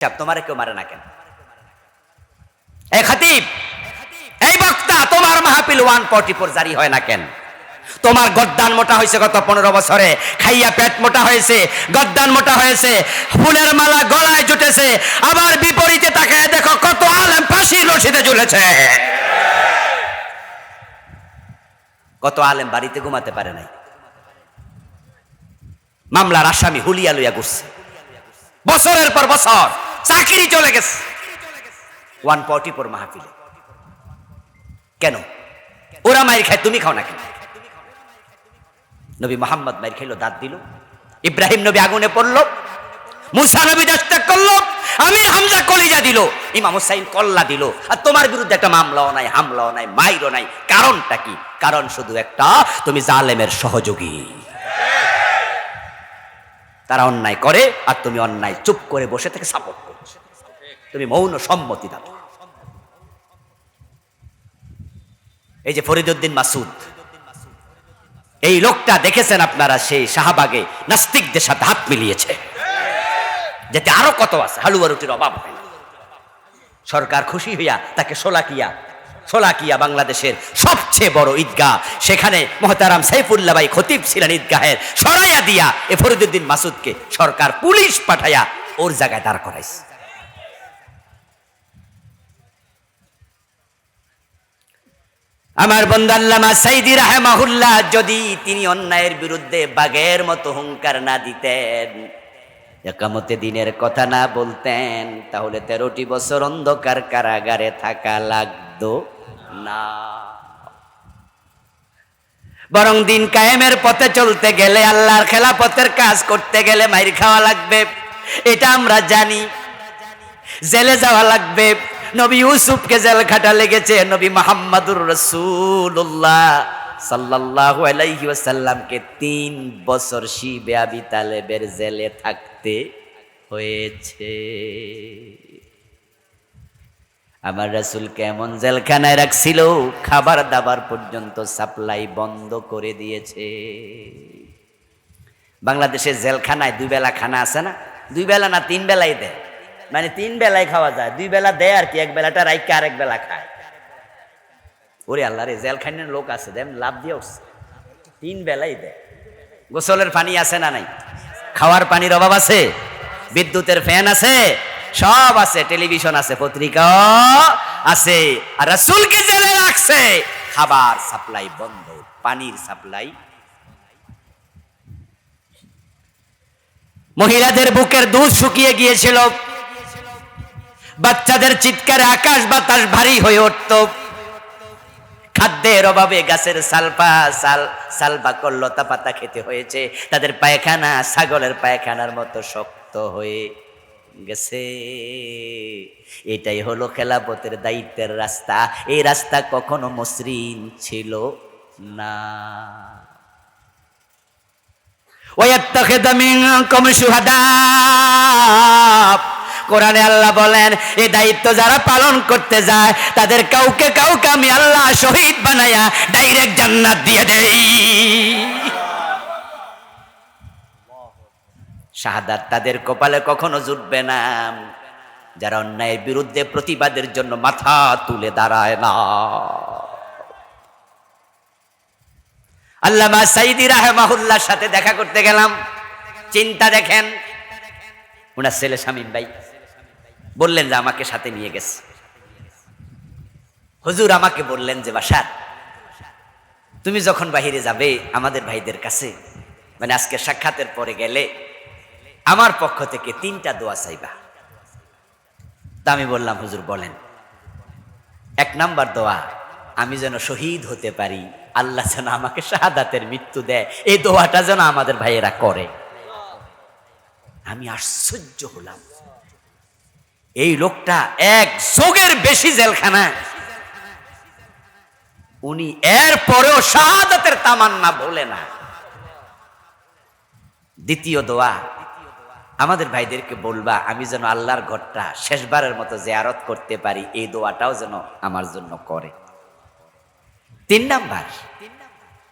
সাহেব, তোমারে কেউ মারে না কেন এই বক্তা তোমার মাহফিল ওয়ান ফর্টি ফোর জারি হয় না কেন তোমার গদ্দান মোটা হয়েছে গত পনেরো বছরে খাইয়া পেট মোটা হয়েছে গদ্দান মোটা হয়েছে ফুলের মালা গলায় জুটেছে আবার বিপরীতে তাকায় দেখো কত আলেম ফাঁসির রশিদে ঝুলেছে কত আলেম বাড়িতে ঘুমাতে পারে নাই মামলার আসামি হুলিয়া লইয়া ঘুরছে বছরের পর বছর চাকরি চলে গেছে। ওয়ান ফর্টি ফোর মাহফিলে। কেন? ওরা মাইর খায়, তুমি খাও না কেন? নবী মোহাম্মদ মাইর খাইলো দাঁত দিল। ইব্রাহিম নবী আগুনে পড়ল। মুসা নবী দস্তক করল। আমির হামজা কলিজা দিল। ইমাম হুসাইন কল্লা দিল। আর তোমার বিরুদ্ধে একটা মামলাও নাই, হামলাও নাই, মাইরও নাই। কারণটা কি? কারণ শুধু একটা, তুমি জালেমের সহযোগী। তারা অন্যায় করে আর তুমি অন্যায় চুপ করে বসে থেকে সাপোর্ট তুমি মৌন সম্মতি দাও। এই যে ফরিদুদ্দিন মাসুদ এই লোকটা দেখেছেন আপনারা সেই শাহবাগে নাস্তিকদের সাথে হাত মিলিয়েছে। যাতে আরও কত আছে, হালুয়া রুটির অভাব সরকার খুশি হইয়া তাকে সোলাকিয়া সোলাকিয়া বাংলাদেশের সবচেয়ে বড় ঈদগাহ। সেখানে মহতারাম সাইফুল্লাহ ভাই খতিব ছিলেন ঈদগাহের, সরাইয়া দিয়া এ ফরিদুদ্দিন মাসুদকে সরকার পুলিশ পাঠাইয়া ওর জায়গায় দাঁড় করাইছে। আমার বন্দাল্লামা সাইদি রাহেমাহুল্লাহ, যদি তিনি অন্যায়ের বিরুদ্ধে বাঘের মতো হুঙ্কার না দিতেন, একামতে দিনের কথা না বলতেন, তাহলে তেরোটি বছর অন্ধকার কারাগারে থাকা লাগতো না। বরং দিন কায়েমের পথে চলতে গেলে আল্লাহর খেলাপথের কাজ করতে গেলে মাইর খাওয়া লাগবে, এটা আমরা জানি। জেলে যাওয়া লাগবে। নবী ইউসুফকে জেল খাটা লেগেছে নবী মোহাম্মদুর রসুল্লাহ সাল্লাল্লাহু আলাইহি ওয়াসাল্লামকে তিন বছর শিবে আবি তালেবের জেলে থাকতে হয়েছে। আমার রাসূল কেমন জেলখানায় রাখছিল? খাবার দাবার পর্যন্ত সাপ্লাই বন্ধ করে দিয়েছে। বাংলাদেশের জেলখানায় দুই বেলা খানা আছে না? দুই বেলা না তিন বেলাই দেয়? মানে তিন বেলায় খাওয়া যায়, দুই বেলা দেয় আর কি, এক বেলাটা রাইকে আরেক বেলা খায়। ওরে আল্লাহ রে, জেলখানের লোক আছে দেন লাভ দিয়ে উঠছে। তিন বেলাই দেয়। গোসলের পানি আছে না নাই? খাওয়ার পানির অভাব আছে? বিদ্যুতের ফ্যান আছে? সব আছে, টেলিভিশন আছে, পত্রিকা আছে, আর রাসূলকে জেলে রাখছে। খাবার সাপ্লাই বন্ধ, পানির সাপ্লাই। মহিলাদের বুকের দুধ শুকিয়ে গিয়েছিল। বাচ্চাদের চিৎকারে আকাশ বাতাস ভারী হয়ে উঠত। খাদ্যের অভাবে গাছের সালপা সাল সালবা লতা পাতা খেতে হয়েছে। তাদের পায়খানা ছাগলের পায়খানার মতো শক্ত হয়ে গেছে। এটাই হলো খেলাপথের দায়িত্বের রাস্তা। এই রাস্তা কখনো মসৃণ ছিল না। ওয়াত্তাখিদা মিনকুম শুহাদা। কোরআনে আল্লাহ বলেন এই দায়িত্ব যারা পালন করতে যায়, তাদের কাউকে কাউকে আমি আল্লাহ শহীদ বানায়া ডাইরেক্ট জান্নাত দিয়ে দেই। শাহাদাত তাদের কপালে কখনো জুটবে না। যারা অন্যায়ের বিরুদ্ধে প্রতিবাদের জন্য মাথা তুলে দাঁড়ায় না। আল্লামা সাইদি রাহেমাহুল্লার সাথে দেখা করতে গেলাম। চিন্তা দেখেন ওনার ছেলে শামীম ভাই। বললেন যে আমাকে সাথে নিয়ে গেছে। হুজুর আমাকে বললেন যে, বাসার, তুমি যখন বাহিরে যাবে আমাদের ভাইদের কাছে মানে আজকে সাক্ষাতের পরে গেলে আমার পক্ষ থেকে তিনটা দোয়া চাইবা। তা আমি বললাম, হুজুর বলেন, এক নাম্বার দোয়া, আমি যেন শহীদ হতে পারি, আল্লাহ যেন আমাকে শাহাদাতের মৃত্যু দেয়, এই দোয়াটা যেন আমাদের ভাইয়েরা করে। আমি আশ্চর্য হলাম। এই লোকটা এক যোগের বেশি জেলখানা। উনি এর পরেও শাহাদাতের তামান্না বলে না। দ্বিতীয় দোয়া, আমাদের ভাইদেরকে বলবা, আমি যেন আল্লাহর ঘরটা শেষবারের মতো জিয়ারত করতে পারি, এই দোয়াটাও যেন আমার জন্য করে। তিন নাম্বার,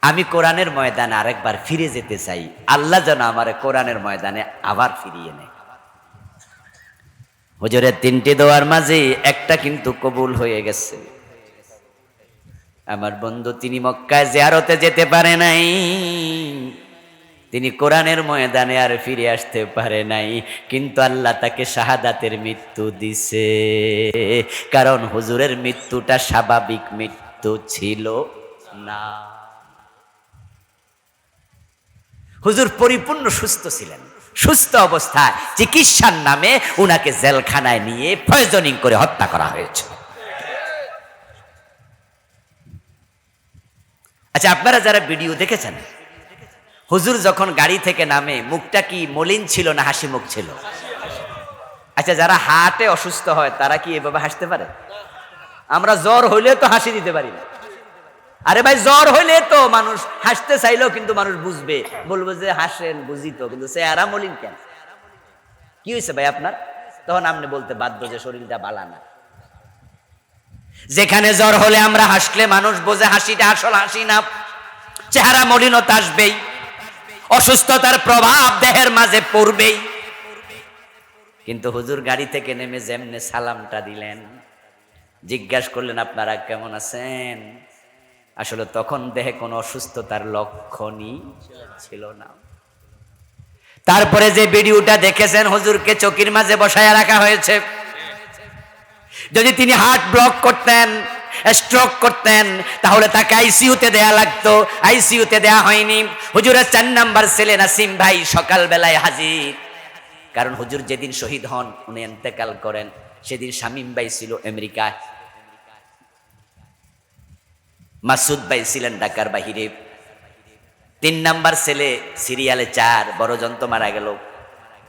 আমি কোরআনের ময়দানে আরেকবার ফিরে যেতে চাই। আল্লাহ যেন আমার কোরআনের ময়দানে আবার ফিরিয়ে নেয়। হুজুরের তিনটি দোয়ার মাঝে একটা কিন্তু কবুল হয়ে গেছে। আমার বন্ধু তিনি মক্কায় জিয়ারতে যেতে পারে নাই। তিনি কোরআনের ময়দানে আর ফিরে আসতে পারে নাই। কিন্তু আল্লাহ তাকে শাহাদাতের মৃত্যু দিছে। কারণ হুজুরের মৃত্যুটা স্বাভাবিক মৃত্যু ছিল না। হুজুর পরিপূর্ণ সুস্থ ছিলেন। সুস্থ অবস্থায় চিকিৎসার নামে উনাকে জেলখানায় নিয়ে পয়জনিং করে হত্যা করা হয়েছে। আচ্ছা আপনারা যারা ভিডিও দেখেছেন, হুজুর যখন গাড়ি থেকে নামে, মুখটা কি মলিন ছিল না হাসি মুখ ছিল? আচ্ছা যারা হাটে অসুস্থ হয়, তারা কি এভাবে হাসতে পারে? আমরা জ্বর হইলে তো হাসি দিতে পারি না। আরে ভাই, জ্বর হইলে তো মানুষ হাসতে চাইলেও কিন্তু মানুষ বুঝবে। বলব যে হাসেন, বুঝি তো, কিন্তু আরাম মলিন কেন? কি হয়েছে ভাই আপনার? তখন আপনি বলতে বাধ্য যে শরীরটা বালা না। যেখানে জ্বর হলে আমরা হাসলে মানুষ বোঝে হাসিটা আসল হাসি না। চেহারা মলিনতা আসবেই। অসুস্থতার প্রভাব দেহের মাঝে পড়বেই। কিন্তু হুজুর গাড়ি থেকে নেমে যেমনে সালামটা দিলেন, জিজ্ঞাসা করলেন, আপনারা কেমন আছেন? আসলে তখন দেহে কোনো অসুস্থতার লক্ষণই ছিল না। তারপরে যে ভিডিওটা দেখেছেন, হুজুরকে চকির মাঝে বসায় রাখা হয়েছে। যদি তিনি হার্ট ব্লক করতেন, স্ট্রোক করতেন, তাহলে তাকে আইসিইউতে দেয়া লাগতো। আইসিইউতে দেয়া হয়নি। হুজুরের চার নাম্বার ছেলে নাসিম ভাই সকালবেলায় হাজির। কারণ হুজুর যেদিন শহীদ হন, উনি এন্তেকাল করেন। সেদিন শামীম ভাই ছিল আমেরিকায়। মাসুদ ভাই ছিলেন ঢাকার বাহিরে। তিন নাম্বার ছেলে সিরিয়ালে চার বড় যন্ত্র মারা গেল।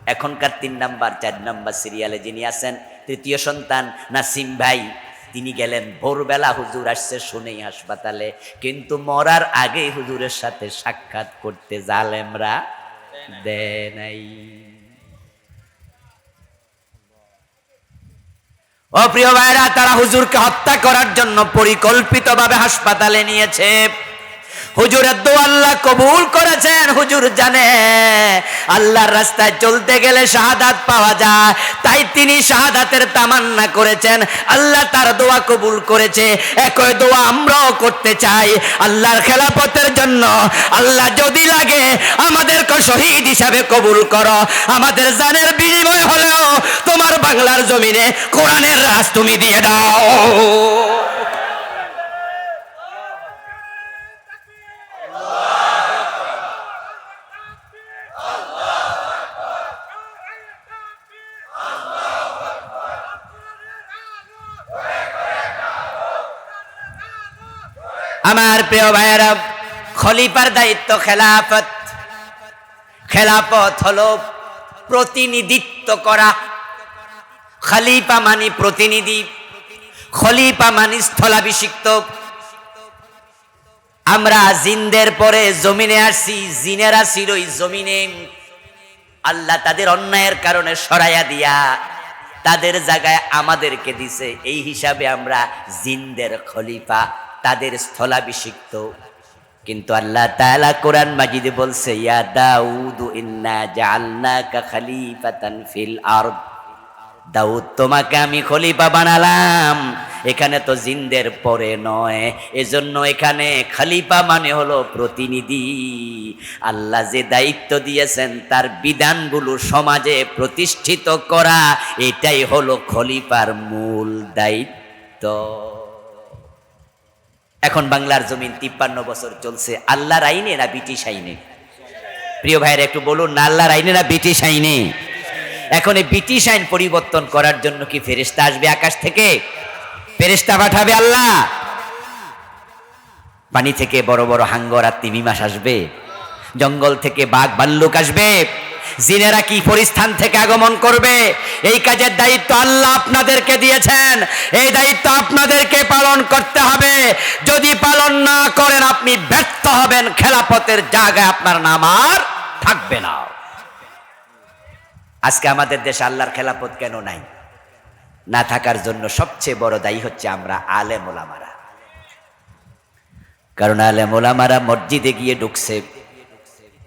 এখনকার তিন নাম্বার চার নাম্বার সিরিয়ালে যিনি আছেন তৃতীয় সন্তান নাসিম ভাই। তিনি গেলেন ভোরবেলা হুজুর আসছে শুনেই হাসপাতালে। কিন্তু মরার আগেই হুজুরের সাথে সাক্ষাৎ করতে জালেমরা দেয় নাই। ও প্রিয় ভাইরা তারা হুজুরকে হত্যা করার জন্য পরিকল্পিতভাবে হাসপাতালে নিয়েছে। হুজুরের দো আল্লাহ কবুল করেছেন, হুজুর জানে। আল্লাহর রাস্তায় চলতে গেলে শাহাদাত পাওয়া যায়, তাই তিনি শাহাদাতের তামান্না করেছেন। আল্লাহ তার দোয়া কবুল করেছে, একই দোয়া আমরাও করতে চাই। আল্লাহর খেলাপথের জন্য আল্লাহ যদি লাগে, আমাদেরকে শহীদ হিসাবে কবুল করো। আমাদের জানের বিনিময় হলেও তোমার বাংলার জমিনে কোরআনের রাজ তুমি দিয়ে দাও আমার প্রিয় ভাইয়েরা, খলিফার দায়িত্ব খেলাফত। খেলাফত হলো প্রতিনিধিত্ব করা। খলিফা মানি প্রতিনিধি, খলিফা মানি স্থলাভিষিক্ত। আমরা জিনদের পরে জমিনে আসছি, জিনেরা ছিল ওই জমিনে। আল্লাহ তাদের অন্যায়ের কারণে সরাইয়া দিয়া তাদের জায়গায় আমাদেরকে দিছে। এই হিসাবে আমরা জিনদের খলিফা তাদের স্থলাভিষিক্ত। কিন্তু আল্লাহ তাআলা কোরআন মাজিদে বলছে, ইয়া দাউদ ইন্না দাউদ, তোমাকে আমি খলিফা বানালাম। এখানে তো জিন্দের পরে নয়। এজন্য এখানে খলিফা মানে হলো প্রতিনিধি। আল্লাহ যে দায়িত্ব দিয়েছেন, তার বিধানগুলো সমাজে প্রতিষ্ঠিত করা, এটাই হলো খলিফার মূল দায়িত্ব। এখন বাংলার জমিন তিপ্পান্ন বছর চলছে। আল্লাহর আইনে না ব্রিটিশ আইনে? প্রিয় ভাইয়ের একটু বলুন না, আল্লাহর আইনে না ব্রিটিশ আইনে? এখন এই ব্রিটিশ আইন পরিবর্তন করার জন্য কি ফেরেস্তা আসবে আকাশ থেকে? ফেরেস্তা পাঠাবে আল্লাহ? পানি থেকে বড় বড় হাঙ্গর আর তিমি মাস আসবে। জঙ্গল থেকে বাঘ ভাল্লুক আসবে। জিনেরা কি পরিস্থান থেকে আগমন করবে? এই কাজের দায়িত্ব আল্লাহ আপনাদেরকে দিয়েছেন। এই দায়িত্ব আপনাদেরকে পালন করতে হবে। যদি পালন না করেন, আপনি ব্যর্থ হবেন। খেলাপথের জায়গায় আপনার নাম আর থাকবে না। আজকে আমাদের দেশে আল্লাহর খেলাপথ কেন নাই? না থাকার জন্য সবচেয়ে বড় দায়ী হচ্ছে আমরা আলেম ওলামারা। কারণ আলেম ওলামারা মসজিদে গিয়ে ঢুকছে,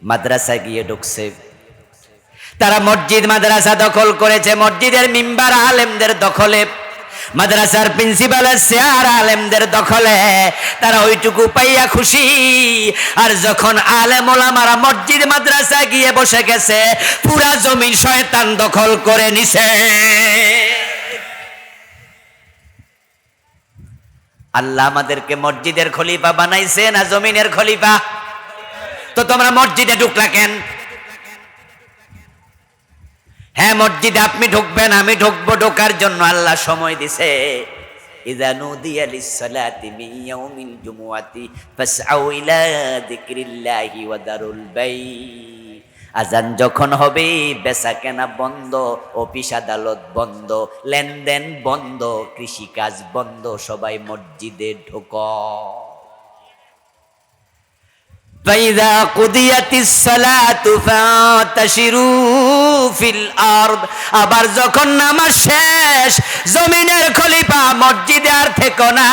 মাদ্রাসায় গিয়ে ঢুকছে তারা মসজিদ, মাদ্রাসা দখল করেছে। মসজিদের মিম্বার আলেমদের দখলে, মাদ্রাসার প্রিন্সিপালের চেয়ার আলেমদের দখলে। তারা ওইটুকু পাইয়া খুশি। আর যখন আলেম ওলামারা মসজিদ, মাদ্রাসা গিয়ে বসে গেছে, পুরা জমি শয়তান দখল করে নিছে। আল্লাহ আমাদেরকে মসজিদের খলিফা বানাইছে না জমিনের খলিফা? তো তোমরা মসজিদে ঢুকলা কেন? হ্যাঁ মসজিদে আপনি ঢুকবেন আমি ঢুকবো ঢোকার জন্য আল্লাহ সময় দিছে ইযা নুদিয়া লিস-সালাতি মিন ইয়াউমিল জুমুআতি ফাসআউ ইলা যিকরিল্লাহি ওয়া দারুল বাই আজান যখন হবে বেচা কেনা বন্ধ অফিস আদালত বন্ধ লেনদেন বন্ধ কৃষিকাজ বন্ধ সবাই মসজিদে ঢোক فإذا قضيت الصلاة فانتشروا ফিল আরদ। আবার যখন নামাজ শেষ, জমিনের খলিফা মসজিদে আর থেকো না।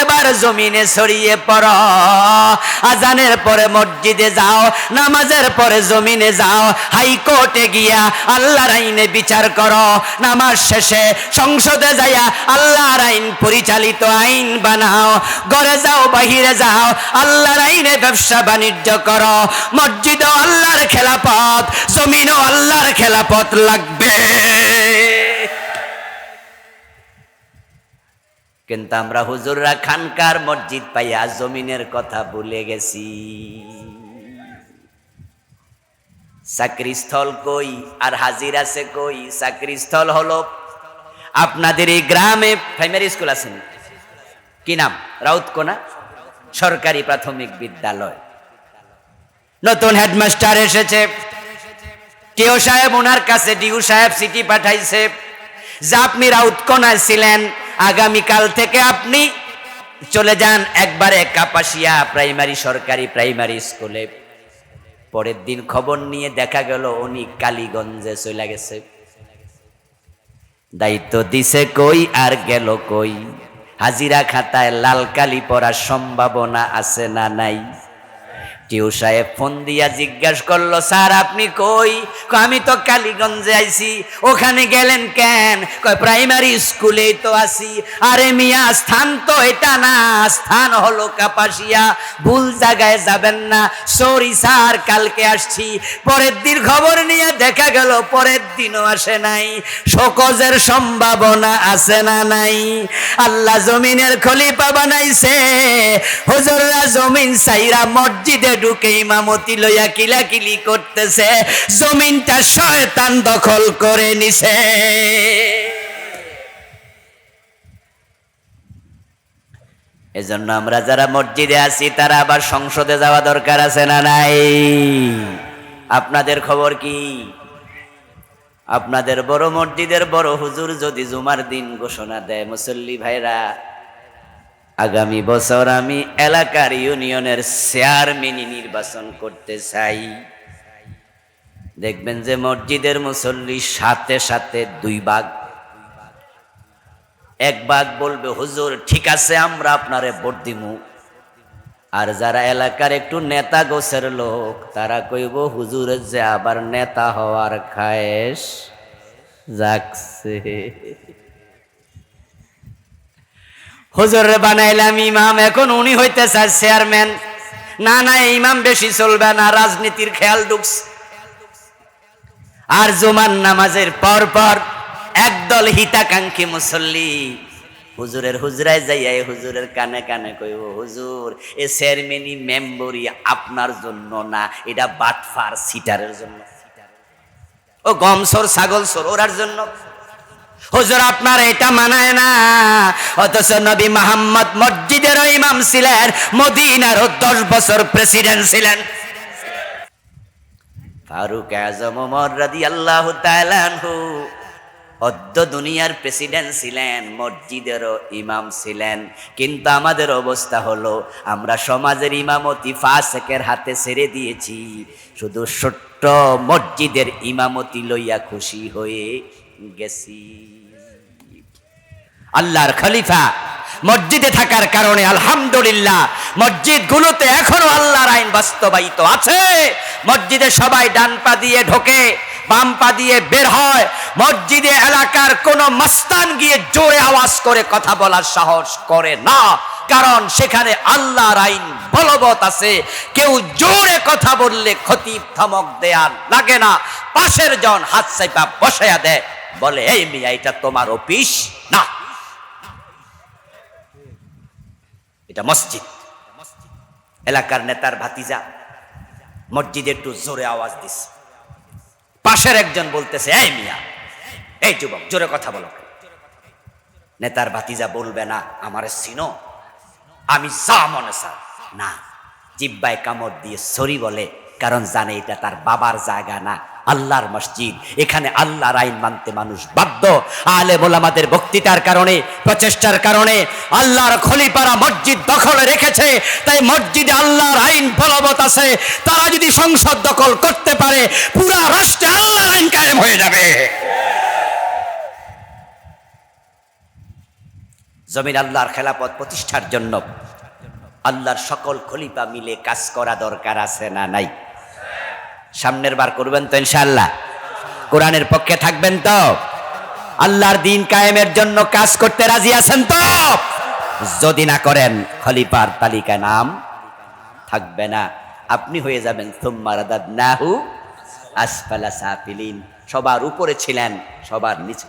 এবার জমিনে ছড়িয়ে পড়। আজানের পরে মসজিদে যাও, নামাজের পরে জমিনে যাও। হাইকোর্টে গিয়া আল্লাহর আইনে বিচার করো। নামাজ শেষে সংসদে যাইয়া আল্লাহর আইন পরিচালিত আইন বানাও। ঘরে যাও, বাহিরে যাও, আল্লাহর আইনে ব্যবসা বাণিজ্য করো। মসজিদও আল্লাহর খেলাপথ, জমিনও আল্লাহর খেলাপথ লাগবে। কিন্তু আমরা হুজুররা খানকার মসজিদ পাইয়া জমিনের কথা ভুলে গেছি। চাকরিস্থল কই আর হাজির আছে কই? চাকরিস্থল হলো আপনাদের এই গ্রামে প্রাইমারি স্কুল আছে না? কি নাম? রাউতকোনা? সরকারি প্রাথমিক বিদ্যালয়। নতুন হেডমাস্টার এসেছে। টিও সাহেব ওনার কাছে ডিউ সাহেব সিটি পাঠাইছে, যে আপনি রাউতকোনায় ছিলেন, আগামীকাল থেকে আপনি চলে যান একবারে কাপাসিয়া প্রাইমারি সরকারি প্রাইমারি স্কুলে। পরের দিন খবর নিয়ে দেখা গেল উনি কালীগঞ্জে চলে গেছে। দায়িত্ব দিছে কই আর গেল কই? হাজিরা খাতায় লাল কালি পড়ার সম্ভাবনা আছে না নাই? টিউ সাহেব ফোন দিয়া জিজ্ঞাসা করল, স্যার, আপনি কই? আমি তো কালীগঞ্জে আইছি। ওখানে গেলেন কেন? কয়, প্রাইমারি স্কুলেই তো আছি। আরে মিয়া, স্থান তো এটা না। স্থান হলো কাপাসিয়া। ভুল জায়গায় যাবেন না। সরি স্যার, কালকে আসছি। পরের দিন খবর নিয়ে দেখা গেল, পরের দিনও আসে নাই। সকজের সম্ভাবনা আছে না নাই। আল্লাহ জমিনের খলিফা বানাইছে। হুজুররা জমিন সাইরা মসজিদে ঢুকে ইমামতি লইয়া কিলাকিলি করতেছে। জমিনটা শয়তান দখল করে নিছে। এজন্য আমরা যারা মসজিদে আছি, তারা আবার সংসদে যাওয়া দরকার আছে না নাই? আপনাদের খবর কি? আপনাদের বড় মসজিদের বড় হুজুর যদি জুমার দিন ঘোষণা দেয়, মুসল্লি ভাইরা আগামী বছর আমি এলাকার ইউনিয়নের চেয়ারম্যানই নির্বাচন করতে চাই। দেখবেন যে মসজিদের মুসল্লি সাথে সাথে দুই ভাগ। এক ভাগ বলবে, হুজুর, ঠিক আছে, আমরা আপনারে ভোট দিমু। আর যারা এলাকার একটু নেতা গোছের লোক, তারা কইব হুজুরের যে আবার নেতা হওয়ার খায়েশ যাকছে হুজুরে বানাইলাম ইমাম, এখন উনি হইতে চায় চেয়ারম্যান না না ইমাম বেশি চলবে না, রাজনীতির খেয়াল ঢুকছে। আর জুমান নামাজের পর পর একদল হিতাকাঙ্ক্ষী মুসল্লি হুজুরের হুজরায় যাইয়া হুজুরের কানে কানে কইব, হুজুর, এ চেয়ারম্যানি মেম্বরি আপনার জন্য না, এটা বাটফার সিটারের জন্য। ও গমসর ছাগল সর ওরার জন্য। হুজুর, আপনার এটা মানায় না। অথচ নবী মোহাম্মদ মসজিদের ইমাম ছিলেন মদিনারও দশ বছর প্রেসিডেন্ট ছিলেন। ফারুক আজম ওমর রাদিয়াল্লাহু তাআলা আনহু, অদ্য দুনিয়ার প্রেসিডেন্ট ছিলেন, মসজিদেরও ইমাম ছিলেন। কিন্তু আমাদের অবস্থা হলো, আমরা সমাজের ইমামতি ফাসেকের হাতে ছেড়ে দিয়েছি। শুধু ছোট্ট মসজিদের ইমামতি লইয়া খুশি হয়ে গেছি। আল্লাহর খলিফা মসজিদে থাকার কারণে আলহামদুলিল্লাহ মসজিদগুলোতে এখনও আল্লাহর আইন বাস্তবায়িত আছে। মসজিদে সবাই ডান পা দিয়ে ঢোকে, বাম পা দিয়ে বের হয়। মসজিদে এলাকার কোন মাস্তান গিয়ে জোরে আওয়াজ করে কথা বলার সাহস করে না। কারণ সেখানে আল্লাহর আইন বলবৎ আছে। কেউ জোরে কথা বললে ক্ষতি ধমক দেয়া লাগে না। পাশের জন হাত সাইপা বসাইয়া দেয়। বলে, এই মিয়া, এটা তোমার অফিস? না। এটা মসজিদ। এলাকার নেতার ভাতিজা মসজিদে একটু জোরে আওয়াজ দিস। পাশের একজন বলতেছে, এই মিয়া, এই যুবক, জোরে কথা বলো। নেতার ভাতিজা বলবে, না, আমার সিনো আমি যা মনে চাই। না। জিব্বায় কামড় দিয়ে সরি বলে, কারণ জানে এটা তার বাবার জায়গা না। আল্লাহর মসজিদ। এখানে আল্লাহর আইন মানতে মানুষ বাধ্য। আলে মোলামাদের বক্তৃতার কারণে, প্রচেষ্টার কারণে আল্লাহর খলিপারা মসজিদ দখল রেখেছে। তাই মসজিদে আল্লাহর আইন বলবৎ আছে। তারা যদি সংসদ দখল করতে পারে, পুরা রাষ্ট্রে আল্লাহর আইন কায়েম হয়ে যাবে। জমিন আল্লাহর খেলাপথ প্রতিষ্ঠার জন্য আল্লাহর সকল খলিফা মিলে কাজ করা দরকার আছে না নাই? সামনের বার করবেন তো ইনশাল্লাহ কোরআনের পক্ষে থাকবেন তো? আল্লাহর দিন কায়েমের জন্য কাজ করতে রাজি আছেন তো? যদি না করেন খলিফার তালিকা নাম থাকবে না। আপনি হয়ে যাবেন নাহু আসফালা সাফিলিন। সবার উপরে ছিলেন, সবার নিচে